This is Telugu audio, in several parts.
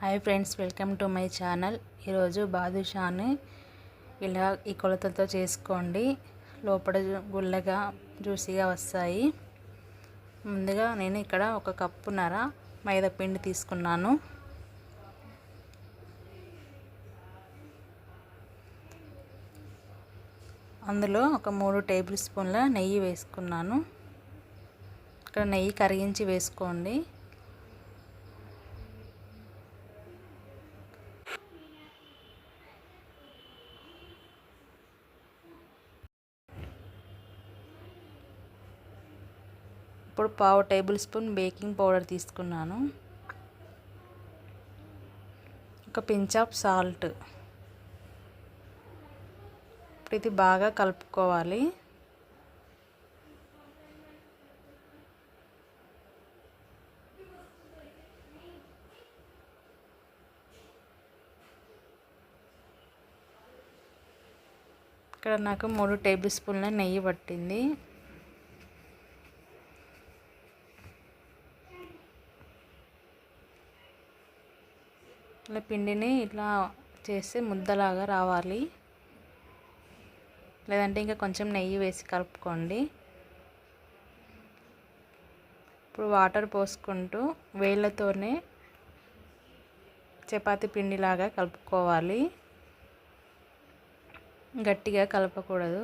Hi friends welcome to my channel. ఈరోజు బాదుషాని ఇలా ఈ కొలతలతో చేసుకోండి. లోపల గుల్లగా జ్యూసీగా వస్తాయి. ముందుగా నేను ఇక్కడ ఒక కప్పున్నర మైదా పిండి తీసుకున్నాను. అందులో ఒక మూడు టేబుల్ స్పూన్ల నెయ్యి వేసుకున్నాను. ఇక్కడ నెయ్యి కరిగించి వేసుకోండి. ఇప్పుడు పావు టేబుల్ స్పూన్ బేకింగ్ పౌడర్ తీసుకున్నాను. ఒక పించ్ ఆఫ్ సాల్ట్. ఇప్పుడు ఇది బాగా కలుపుకోవాలి. ఇక్కడ నాకు మూడు టేబుల్ స్పూన్ల నెయ్యి పట్టింది. ఇట్లా పిండిని ఇట్లా చేస్తే ముద్దలాగా రావాలి. లేదంటే ఇంకా కొంచెం నెయ్యి వేసి కలుపుకోండి. ఇప్పుడు వాటర్ పోసుకుంటూ వేళ్ళతోనే చపాతి పిండిలాగా కలుపుకోవాలి. గట్టిగా కలపకూడదు.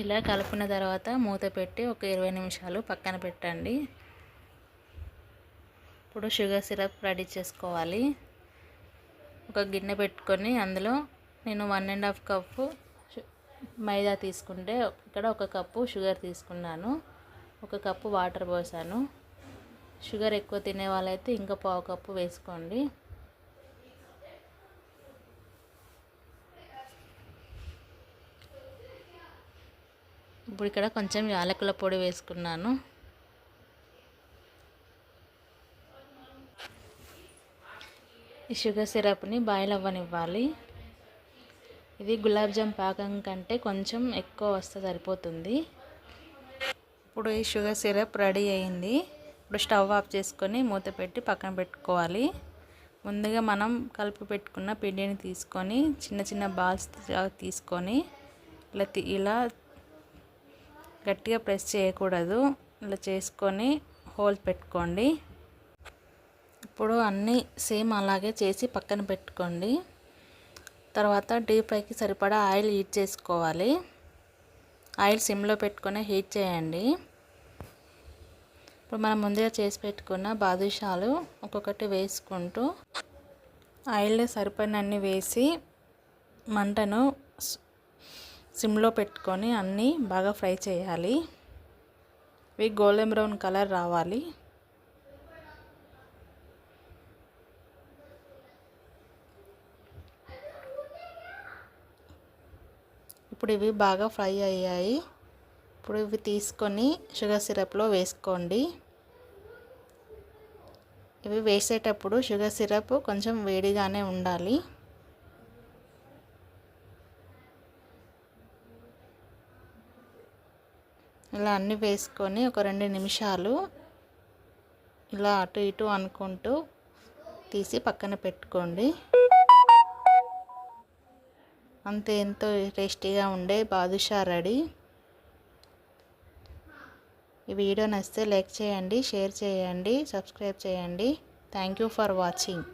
ఇలా కలుపుకున్న తర్వాత మూత పెట్టి ఒక ఇరవై నిమిషాలు పక్కన పెట్టండి. ఇప్పుడు షుగర్ సిరప్ రెడీ చేసుకోవాలి. ఒక గిన్నె పెట్టుకొని అందులో నేను one and half cup maida తీసుకుంటే ఇక్కడ ఒక కప్పు షుగర్ తీసుకున్నాను. ఒక కప్పు వాటర్ పోసాను. షుగర్ ఎక్కువ తినే వాళ్ళైతే ఇంకా పావు కప్పు వేసుకోండి. ఇప్పుడు ఇక్కడ కొంచెం యాలకుల పొడి వేసుకున్నాను. ఈ షుగర్ సిరప్ని బాయిల్ అవ్వనివ్వాలి. ఇది గులాబ్ జామ్ పాకం కంటే కొంచెం ఎక్కువ వస్తే సరిపోతుంది. ఇప్పుడు ఈ షుగర్ సిరప్ రెడీ అయింది. ఇప్పుడు స్టవ్ ఆఫ్ చేసుకొని మూత పెట్టి పక్కన పెట్టుకోవాలి. ముందుగా మనం కలిపి పెట్టుకున్న పిండిని తీసుకొని చిన్న చిన్న బాల్స్ తీసుకొని ఇలా ఇలా గట్టిగా ప్రెస్ చేయకూడదు. ఇలా చేసుకొని హోల్ పెట్టుకోండి. ఇప్పుడు అన్నీ సేమ్ అలాగే చేసి పక్కన పెట్టుకోండి. తర్వాత డీప్ ఫ్రైకి సరిపడా ఆయిల్ హీట్ చేసుకోవాలి. ఆయిల్ సిమ్లో పెట్టుకొని హీట్ చేయండి. ఇప్పుడు మనం ముందుగా చేసి పెట్టుకున్న బాదుషాలు ఒక్కొక్కటి వేసుకుంటూ ఆయిల్ సరిపడినన్ని వేసి మంటను సిమ్లో పెట్టుకొని అన్నీ బాగా ఫ్రై చేయాలి. ఇవి గోల్డెన్ బ్రౌన్ కలర్ రావాలి. ఇప్పుడు ఇవి బాగా ఫ్రై అయ్యాయి. ఇప్పుడు ఇవి తీసుకొని షుగర్ సిరప్లో వేసుకోండి. ఇవి వేసేటప్పుడు షుగర్ సిరప్ కొంచెం వేడిగానే ఉండాలి. ఇలా అన్నీ వేసుకొని ఒక రెండు నిమిషాలు ఇలా అటు ఇటు అనుకుంటూ తీసి పక్కన పెట్టుకోండి. అంతే ఎంతో టేస్టీగా ఉండే బాదుషా రెడీ. ఈ వీడియో నచ్చితే లైక్ చేయండి షేర్ చేయండి సబ్స్క్రైబ్ చేయండి. Thank you for watching.